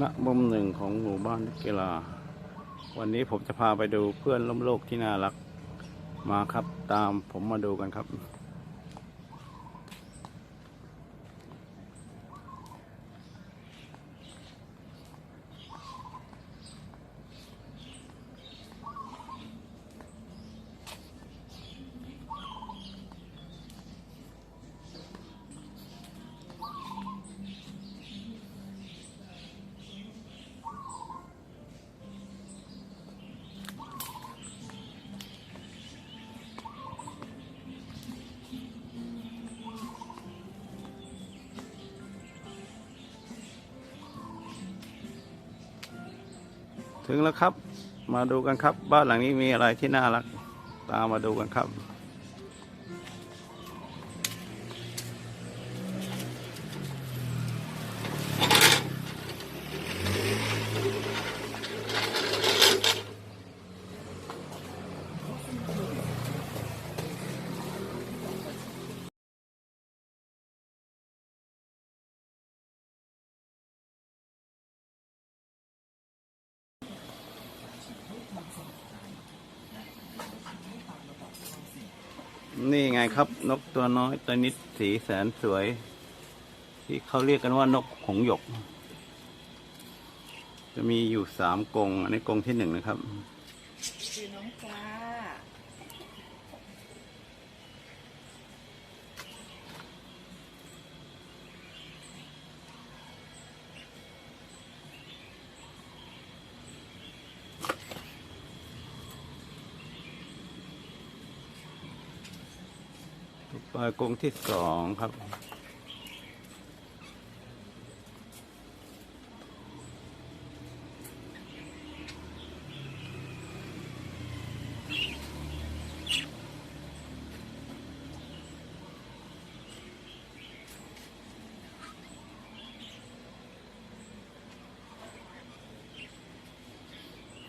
ณมุมหนึ่งของหมู่บ้านนักกีฬา วันนี้ผมจะพาไปดูเพื่อนล้มโลกที่น่ารักมาครับ ตามผมมาดูกันครับ ถึงแล้วครับ มาดูกันครับ บ้านหลังนี้มีอะไรที่น่ารัก ตามมาดูกันครับ นี่ไงครับนกตัวน้อยตัวนิดสีแสนสวย ที่เขาเรียกกันว่านกหงหยก จะมีอยู่สามกง อันนี้กงที่หนึ่งนะครับคือน้องฟ้า ต่อไปกรงที่สองครับ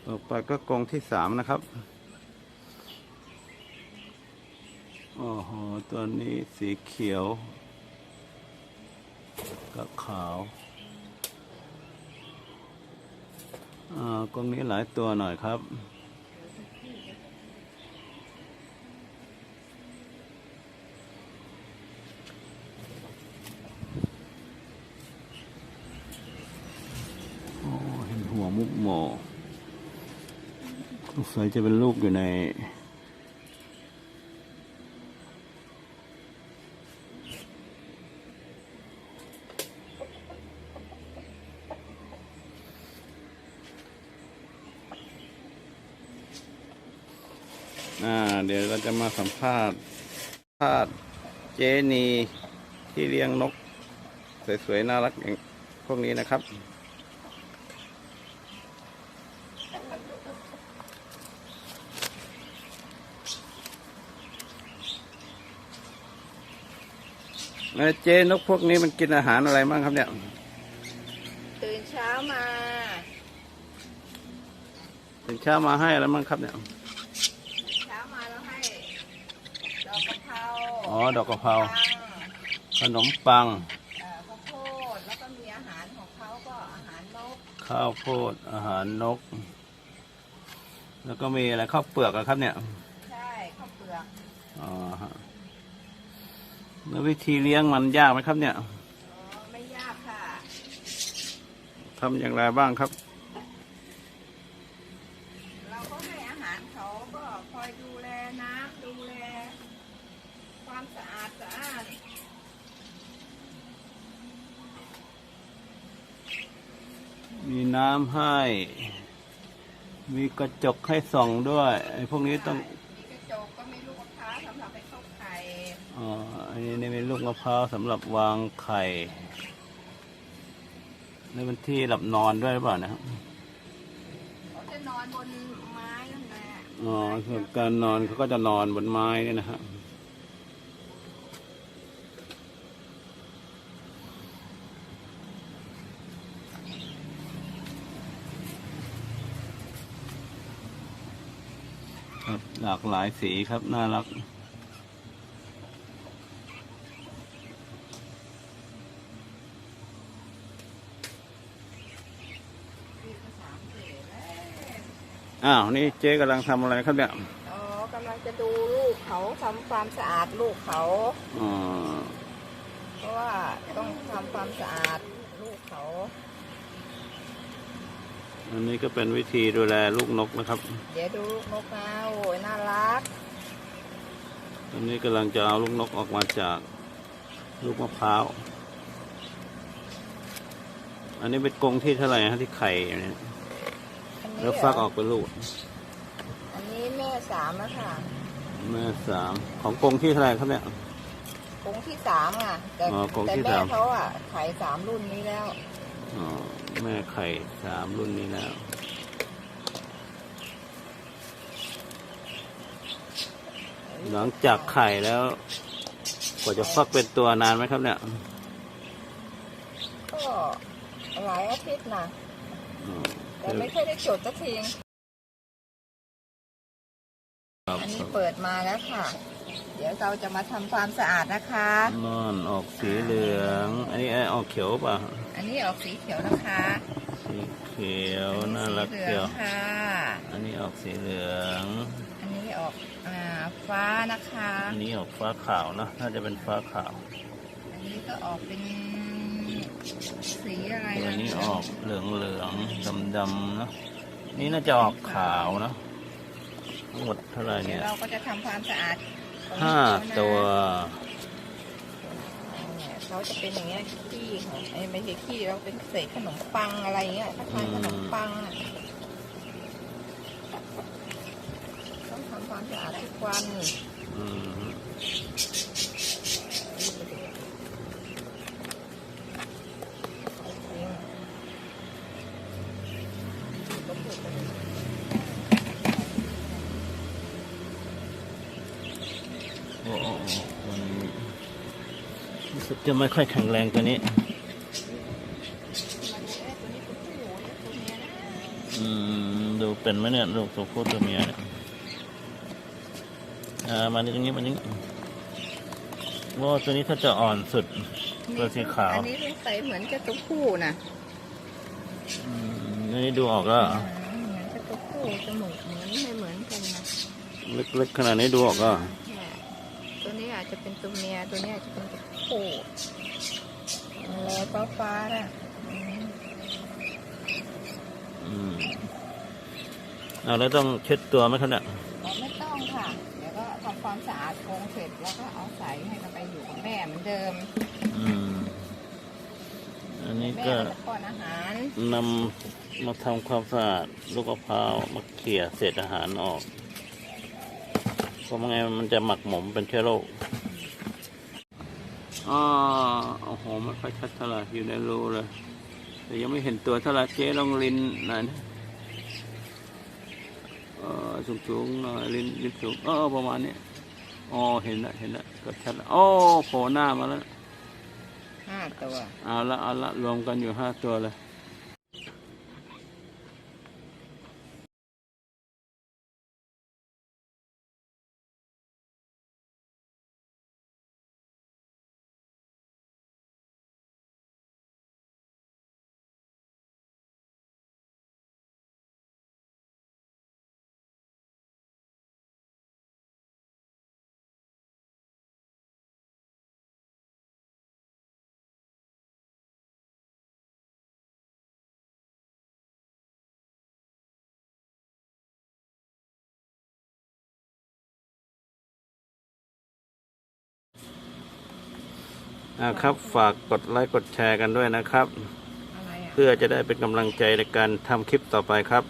ต่อไปก็กรงที่สามนะครับ โอ้โห ตัวนี้สีเขียว กับขาวอ่ากรงนี้หลายตัวหน่อยครับ โอ้เห็นหัวมุกหมอสงสัยจะเป็นลูกอยู่ใน อ่า เดี๋ยวเราจะมาสัมภาษณ์สัมภาษณ์เจนีที่เลี้ยงนก สวยๆ น่ารักอย่างพวกนี้นะครับเอ่อเจนกพวกนี้มันกินอาหารอะไรบ้างครับเนี่ย ตื่นเช้ามาถึงเช้ามาให้อะไรบ้างครับเนี่ย ตื่นเช้ามาแล้วให้ดอกกะเพรา อ๋อ ดอกกะเพราปังขนมปัง เอ่อข้าวโพดแล้วก็มีอาหารของเขาก็อาหารนกข้าวโพด อาหารนก แล้วก็มีอะไรข้าวเปลือกอะครับเนี่ย ใช่ข้าวเปลือกอ๋อฮะแล้ววิธีเลี้ยงมันยากไหมครับเนี่ย อ๋อไม่ยากค่ะ ทำอย่างไรบ้างครับ เราก็ให้อาหารเขาก็คอยดูแลน้ำดูแล ความสะอาดสะอาด มีน้ำ ให้ มีกระจกให้ส่องด้วยไอ้พวกนี้ต้องมีกระจกก็มีลูกมะพร้าวสำหรับไปเข้าไข่อ๋ออันนี้นี่เป็นลูกมะพร้าวสำหรับวางไข่นี่เป็นที่หลับนอนด้วยหรือเปล่านะครับเขาจะนอนบนไม้นั่นแหละอ๋อส่วนการนอนเขาก็จะนอนบนไม้เนี่ยนะฮะครับ หลากหลายสีครับ น่ารัก อ้าว นี่เจ๊กำลังทำอะไรครับเนี่ย อ๋อกำลังจะดูลูกเขาทำความสะอาดลูกเขาอ๋อเพราะว่าต้องทำความสะอาดลูกเขา อันนี้ก็เป็นวิธีดูแลลูกนกนะครับ เดี๋ยวดูลูกนกนะโอ้ยน่ารัก อันนี้กำลังจะเอาลูกนกออกมาจากลูกมะพร้าว อันนี้เป็นกรงที่เท่าไหร่ฮะที่ไข่อยู่เนี่ยอันนี้แล้วฟักออกเป็นลูก อันนี้แม่สามแล้วค่ะแม่สามของกรงที่เท่าไหร่ครับเนี่ย กรงที่สามอะ แต่อ๋อกรงแต่ที่แม่สาม เขาอะขายสามรุ่นนี้แล้วอ๋อ แม่ไข่สามรุ่นนี้แล้วหลังจากไข่แล้ว กว่าจะฟักเป็นตัวนานไหมครับเนี่ย ก็หลายอาทิตย์นะอ๋อแต่ไม่ค่อยได้จดสักทีครับ อันนี้เปิดมาแล้วค่ะ เดี๋ยวเราจะมาทำความสะอาดนะคะ นอนออกสีเหลือง อันนี้ออกเขียวป่ะอันนี้ออกสีเขียวนะคะสีเขียวน่ารักสีเหลืเขีอยวงค่ะ อันนี้ออกสีเหลือง อันนี้ออกอ่าฟ้านะคะ อันนี้ออกฟ้าขาวนะน่าจะเป็นฟ้าขาวอันนี้ก็ออกเป็นสีอะไรตัวนะนี้ออกเหลืองเหลืองดำดำๆนะนี่น่าจะออกขาวนะ ทั้งหมดเท่าไหร่เดี๋เนี่ยยวเราก็จะทำความสะอาดตรงนี้ห้าก่อนนะตัว เนี่ยเขาจะเป็นอย่างเงี้ยขี้ของไอ้ไม่ใช่ขี้เราเป็นเศษขนมปังอะไรเงี้ยคล้ายๆขนมปังอะต้องทำความสะอาดทุกวัน อืมโอ้โอ้โอ้มันรู้สึก จะไม่ค่อยแข็งแรงตัวนี้อืมดูเป็นไหมเนี่ยลูกตัวผู้ตัวเมียเนี่ยอ่ามานี่ตรงนี้มานี่ว่าตัวนี้ถ้าจะอ่อนสุด ตัวสีขาว อันนี้สงสัยเหมือนจะตัวผู้นะอืมอันนี้ดูออกแล้วอ่าเหมือนจะตัวผู้จมูกเหมือนไม่เหมือนกันนะเล็กๆขนาดนี้ดูออกก็เนี่ย ตัวนี้อาจจะเป็นตัวเมีย ตัวนี้อาจจะเป็นตัวผู้แล้วฟ้าฟ้าๆน่ะอืมอืมเอาแล้วต้องเช็ดตัวไหมครับเนี่ยอ๋อไม่ต้องค่ะ เดี๋ยวก็ทำความสะอาดกรงเสร็จแล้วก็เอาใส่ให้เราไปอยู่กับแม่เหมือนเดิม อืม อันนี้แม่ก็ก็จะป้อนอาหาร นำมาทำความสะอาดลูกมะพร้าวมาเขี่ยเศษอาหารออก เพราะไม่งั้นมันจะหมักหมมเป็นเชื้อโรคอ๋อโอ้โหไม่ค่อยชัดเท่าไหร่อยู่ในรูเลย แต่ยังไม่เห็นตัวเท่าไหร่เจ๊ลองลินหน่อยนะเออสูงสูงๆหน่อยลินลินสูงเออประมาณนี้อ๋อเห็นแล้วเห็นแล้วก็ชัดแล้วโอ้โผล่หน้ามาแล้วห้าตัวเอาละเอาละรวมกันอยู่ห้าตัวเลย อ่าครับ ฝากกดไลค์กดแชร์กันด้วยนะครับอะไรอะเพื่อจะได้เป็นกำลังใจในการทำคลิปต่อไปครับ